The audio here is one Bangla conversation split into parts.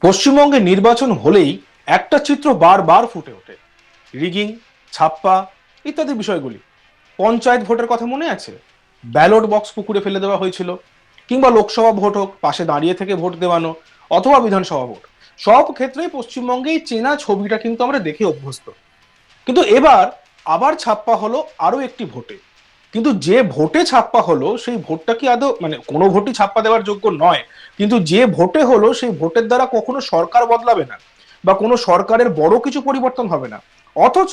পশ্চিমবঙ্গে নির্বাচন হলেই একটা চিত্র বারবার ফুটে ওঠে। রিগিং, ছাপ্পা ইত্যাদি বিষয়গুলি। পঞ্চায়েত ভোটের কথা মনে আছে? ব্যালট বক্স পুকুরে ফেলে দেওয়া হয়েছিল। কিংবা লোকসভা ভোট হোক, পাশে দাঁড়িয়ে থেকে ভোট দেওয়ানো অথবা বিধানসভা ভোট। সব ক্ষেত্রেই পশ্চিমবঙ্গে চেনা ছবিটা কিন্তু আমরা দেখে অভ্যস্ত। কিন্তু এবার আবার ছাপ্পা হলো আরও একটি ভোটে। কিন্তু যে ভোটে ছাপ্পা হলো, সেই ভোটটা কি আদৌ মানে কোনো ভোটই ছাপ্পা দেওয়ার যোগ্য নয়। কিন্তু যে ভোটে হলো, সেই ভোটের দ্বারা কখনো সরকার বদলাবে না বা কোনো সরকারের বড় কিছু পরিবর্তন হবে না। অথচ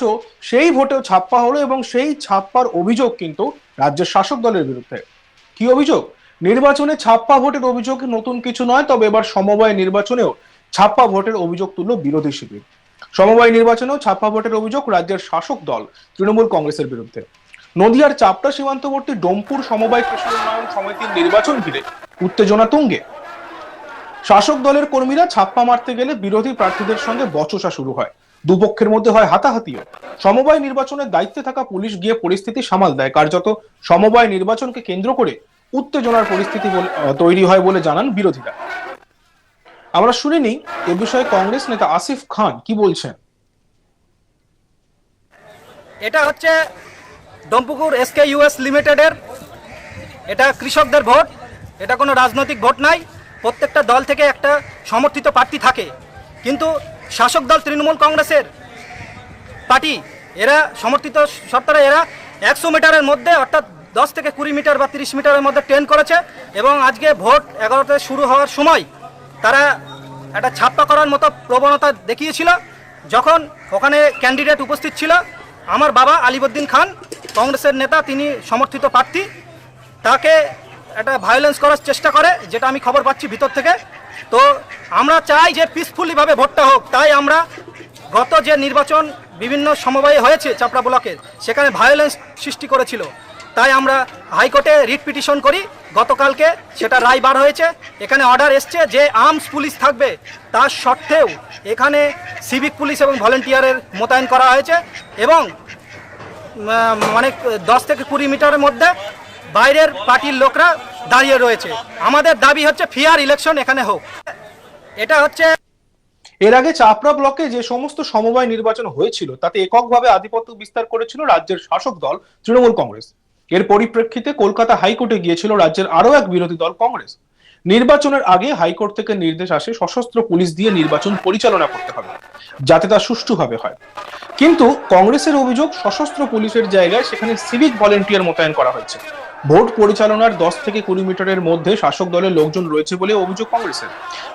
সেই ভোটেও ছাপ্পা হলো এবং সেই ছাপ্পার অভিযোগ কিন্তু রাজ্যের শাসক দলের বিরুদ্ধে। কি অভিযোগ? নির্বাচনে ছাপ্পা ভোটের অভিযোগ নতুন কিছু নয়, তবে এবার সমবায় নির্বাচনেও ছাপ্পা ভোটের অভিযোগ তুলল বিরোধী শিবির। সমবায় নির্বাচনেও ছাপ্পা ভোটের অভিযোগ রাজ্যের শাসক দল, তৃণমূল কংগ্রেসের বিরুদ্ধে। নদিয়ার চাপটা সীমান্তবর্তী ডোমপুর সমবায় কৃষি উন্নয়ন সমিতির নির্বাচন ঘিরে উত্তেজনা তুঙ্গে। শাসক দলের কর্মীরা ছাপ্পা মারতে গেলে বিরোধী প্রার্থীদের সঙ্গে বচসা শুরু হয়। দুপক্ষের মধ্যে হয় হাতাহাতিও। সমবায় নির্বাচনের দায়িত্বে থাকা পুলিশ গিয়ে পরিস্থিতি সামাল দেয়, কার্যত সমবায় নির্বাচনকে কেন্দ্র করে উত্তেজনার পরিস্থিতি তৈরি হয় বলে জানান বিরোধীরা। আমরা শুনিনি এ বিষয়ে কংগ্রেস নেতা আসিফ খান কি বলছেন। এটা হচ্ছে ডম্পুকুর এসকে ইউএস লিমিটেডের। এটা কৃষকদের ভোট, এটা কোনো রাজনৈতিক ভোট নাই। প্রত্যেকটা দল থেকে একটা সমর্থিত প্রার্থী থাকে। কিন্তু শাসক দল তৃণমূল কংগ্রেসের পার্টি, এরা সমর্থিত সত্তারা এরা একশো মিটারের মধ্যে, অর্থাৎ দশ থেকে কুড়ি মিটার বা তিরিশ মিটারের মধ্যে ট্রেন করেছে এবং আজকে ভোট এগারোতে শুরু হওয়ার সময় তারা একটা ছাপ্পা করার মতো প্রবণতা দেখিয়েছিল। যখন ওখানে ক্যান্ডিডেট উপস্থিত ছিল, আমার বাবা আলিবুদ্দিন খান কংগ্রেসের নেতা, তিনি সমর্থিত প্রার্থী। তাকে একটা ভায়োলেন্স করার চেষ্টা করে, যেটা আমি খবর পাচ্ছি ভিতর থেকে। তো আমরা চাই যে পিসফুলিভাবে ভোটটা হোক। তাই আমরা গত যে নির্বাচন বিভিন্ন সমবায়ে হয়েছে চাপড়া ব্লকের সেখানে ভায়োলেন্স সৃষ্টি করেছিল। তাই আমরা হাইকোর্টে রিট পিটিশন করি, গতকালকে সেটা রায় বার হয়েছে। এখানে অর্ডার এসছে যে আর্মস পুলিশ থাকবে। তার সত্ত্বেও এখানে সিভিক পুলিশ এবং ভলেন্টিয়ারের মোতায়েন করা হয়েছে এবং মানে দশ থেকে কুড়ি মিটারের মধ্যে বাইরের পার্টির লোকরা দাঁড়িয়ে রয়েছে। আমাদের দাবি হচ্ছে ফিয়ার ইলেকশন এখানে হোক। এটা হচ্ছে এর আগে চাপড়া ব্লকে যে সমস্ত সমবায় নির্বাচন হয়েছিল, তাতে এককভাবে আধিপত্য বিস্তার করেছিল রাজ্যের শাসক দল তৃণমূল কংগ্রেস। এর পরিপ্রেক্ষিতে কলকাতা হাইকোর্টে গিয়েছিল রাজ্যের আরও এক বিরোধী দল কংগ্রেস। নির্বাচনের আগে হাইকোর্ট থেকে নির্দেশ আসে সশস্ত্র পুলিশ দিয়ে নির্বাচন পরিচালনা করতে হবে, যাতে তা সুষ্ঠুভাবে হয়। কিন্তু কংগ্রেসের অভিযোগ সশস্ত্র পুলিশের জায়গায় সেখানে সিভিক ভলেন্টিয়ার মোতায়েন করা হয়েছে। ভোট পরিচালনার দশ থেকে কুড়ি মিটারের মধ্যে শাসক দলের লোকজন রয়েছে বলে অভিযোগ কংগ্রেসের।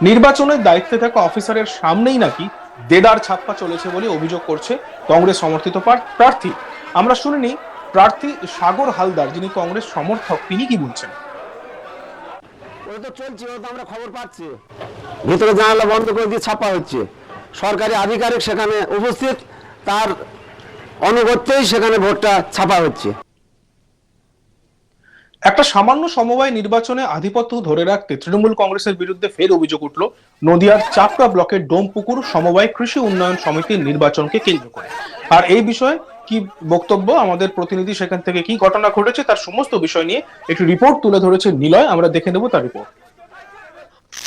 নির্বাচনের দায়িত্বে থাকা অফিসারের সামনেই নাকি দেদার ছাপ্পা চলেছে বলে অভিযোগ করছে কংগ্রেস সমর্থিত প্রার্থী। আমরা শুনিনি, প্রার্থী সাগর হালদার, যিনি কংগ্রেস সমর্থক, তিনি কি বলছেন? ভিতরে জানালা বন্ধ করে দিয়ে ছাপা হচ্ছে। সরকারি আধিকারিক সেখানে উপস্থিত। তার অনুগত্যেই সেখানে ভোটটা ছাপা হচ্ছে। একটা সামান্য সমবায় নির্বাচনে আধিপত্য ধরে রাখতে তৃণমূল কংগ্রেসের বিরুদ্ধে ফের অভিযোগ উঠল নদিয়ার চাপড়া ব্লকের ডোমপুকুর সমবায় কৃষি উন্নয়ন সমিতির নির্বাচনকে কেন্দ্র করে। আর এই বিষয়ে কি বক্তব্য? আমাদের প্রতিনিধি সেখান থেকে কি ঘটনা ঘটেছে? তার সমস্ত বিষয় নিয়ে একটি রিপোর্ট তুলে ধরেছে নিলয়। আমরা দেখে নেব তার রিপোর্ট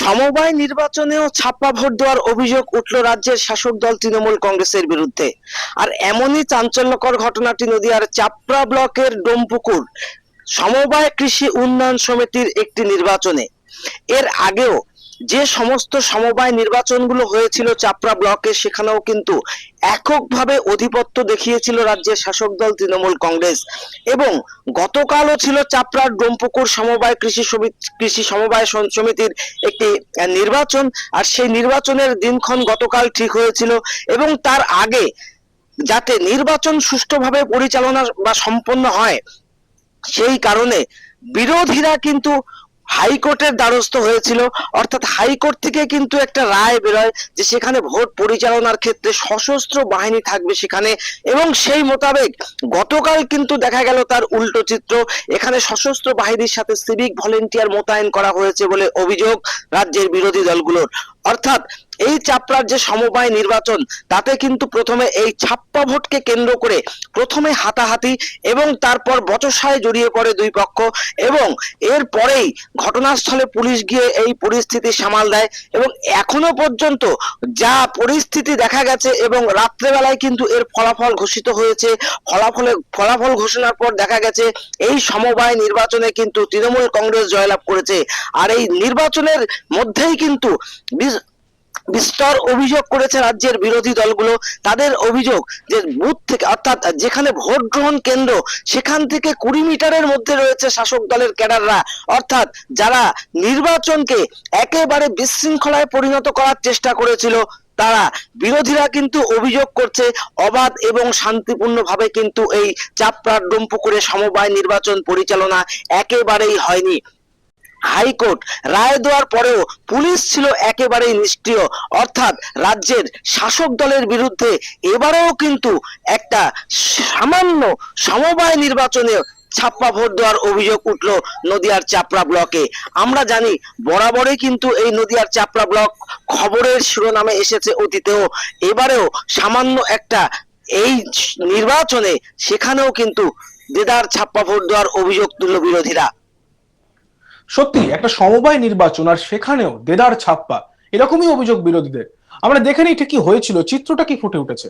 সমবায় নির্বাচনেও ছাপ্পা ভোট দেওয়ার অভিযোগ উঠল রাজ্যের শাসক দল তৃণমূল কংগ্রেসের বিরুদ্ধে। আর এমনই চাঞ্চল্যকর ঘটনাটি নদীয়ার চাপড়া ব্লকের ডোমপুকুর সমবায় কৃষি উন্নয়ন সমিতির একটি নির্বাচনে। এর আগেও যে সমস্ত সমবায় নির্বাচনগুলো হয়েছিল চাপড়া ব্লকে, সেখানেও কিন্তু এককভাবে অধিপত্য দেখিয়েছিল রাজ্যের শাসক দল তৃণমূল কংগ্রেস। এবং গতকালও ছিল চাপড়ার ডোমপুকুর সমবায় কৃষি কৃষি সমবায় সমিতির একটি নির্বাচন। আর সেই নির্বাচনের দিনক্ষণ গতকাল ঠিক হয়েছিল এবং তার আগে যাতে নির্বাচন সুষ্ঠুভাবে পরিচালনা বা সম্পন্ন হয়, সেই কারণে বিরোধীরা কিন্তু হাইকোর্টের দ্বারস্থ হয়েছিল। অর্থাৎ হাইকোর্ট থেকে কিন্তু একটা রায় বেরোয় যে সেখানে ভোট পরিচালনার ক্ষেত্রে সশস্ত্র বাহিনী থাকবে সেখানে এবং সেই মোতাবেক গতকাল কিন্তু দেখা গেল তার উল্টো চিত্র। এখানে সশস্ত্র বাহিনীর সাথে সিভিক ভলেন্টিয়ার মোতায়েন করা হয়েছে বলে অভিযোগ রাজ্যের বিরোধী দলগুলোর। অর্থাৎ এই চাপড়ার যে সমবায় নির্বাচন, তাতে কিন্তু প্রথমে এই ছাপ্পা ভোটকে কেন্দ্র করে প্রথমে হাতাহাতি এবং তারপর বচসায় জড়িয়ে পড়ে দুই পক্ষ এবং এর পরেই ঘটনাস্থলে পুলিশ গিয়ে এই পরিস্থিতি সামাল দেয় এবং এখনও পর্যন্ত যা পরিস্থিতি দেখা গেছে এবং রাত্রেবেলায় কিন্তু এর ফলাফল ঘোষিত হয়েছে। ফলাফলে, ফলাফল ঘোষণার পর দেখা গেছে এই সমবায় নির্বাচনে কিন্তু তৃণমূল কংগ্রেস জয়লাভ করেছে। আর এই নির্বাচনের মধ্যেই কিন্তু বিস্তর অভিযোগ করেছে রাজ্যের বিরোধী দলগুলো। তাদের অভিযোগ যে বুথ থেকে, অর্থাৎ যেখানে ভোট গ্রহণ কেন্দ্র, সেখান থেকে কুড়ি মিটারের মধ্যে রয়েছে শাসক দলের ক্যাডাররা। অর্থাৎ যারা নির্বাচনকে একেবারে বিশৃঙ্খলায় পরিণত করার চেষ্টা করেছিল, তারা বিরোধীরা কিন্তু অভিযোগ করছে, অবাধ এবং শান্তিপূর্ণভাবে কিন্তু এই চাপড়ার ডোমপুকুরে সমবায় নির্বাচন পরিচালনা একেবারেই হয়নি। হাইকোর্ট রায় দেওয়ার পরেও পুলিশ ছিল একেবারেই নিষ্ক্রিয়। অর্থাৎ রাজ্যের শাসক দলের বিরুদ্ধে এবারেও কিন্তু একটা সামান্য সমবায় নির্বাচনে ছাপ্পা ভোট দেওয়ার অভিযোগ উঠল নদিয়ার চাপড়া ব্লকে। আমরা জানি বরাবরই কিন্তু এই নদিয়ার চাপড়া ব্লক খবরের শিরোনামে এসেছে অতীতেও। এবারেও সামান্য একটা এই নির্বাচনে সেখানেও কিন্তু দেদার ছাপ্পা ভোট দেওয়ার অভিযোগ তুলল বিরোধীরা। সত্যি, একটা সমবায় নির্বাচন আর সেখানেও দেদার ছাপ্পা, এরকমই অভিযোগ বিরোধীদের। আমরা দেখে নিই ঠিক কি হয়েছিল, চিত্রটা কি ফুটে উঠেছে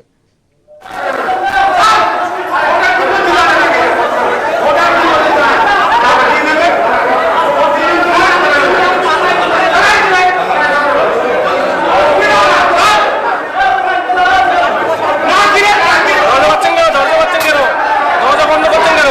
দরজা পাচ্ছেন কেন দরজা পাচ্ছেন কেন দরজা বন্ধ করছেন কেন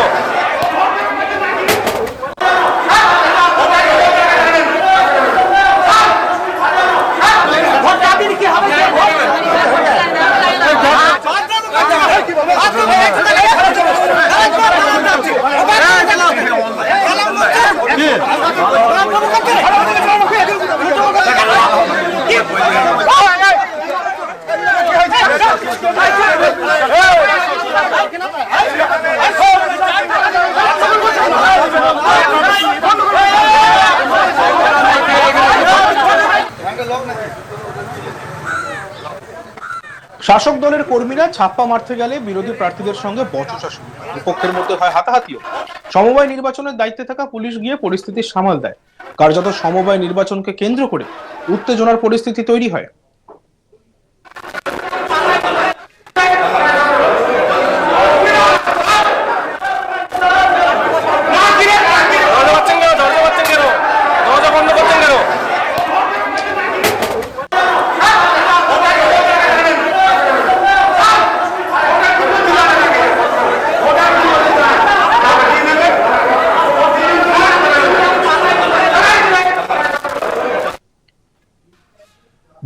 শাসক দলের কর্মীরা ছাপ্পা মারতে গেলে বিরোধী প্রার্থীদের সঙ্গে বচসা শুরু হয়। বিপক্ষের মধ্যে হয় হাতাহাতিও। সমবায় নির্বাচনের দায়িত্বে থাকা পুলিশ গিয়ে পরিস্থিতি সামাল দেয়। কার্যত সমবায় নির্বাচনকে কেন্দ্র করে উত্তেজনার পরিস্থিতি তৈরি হয় দরজা পাচ্ছেন কেন দরজা পাচ্ছেন কেন দরজা বন্ধ করছেন কেন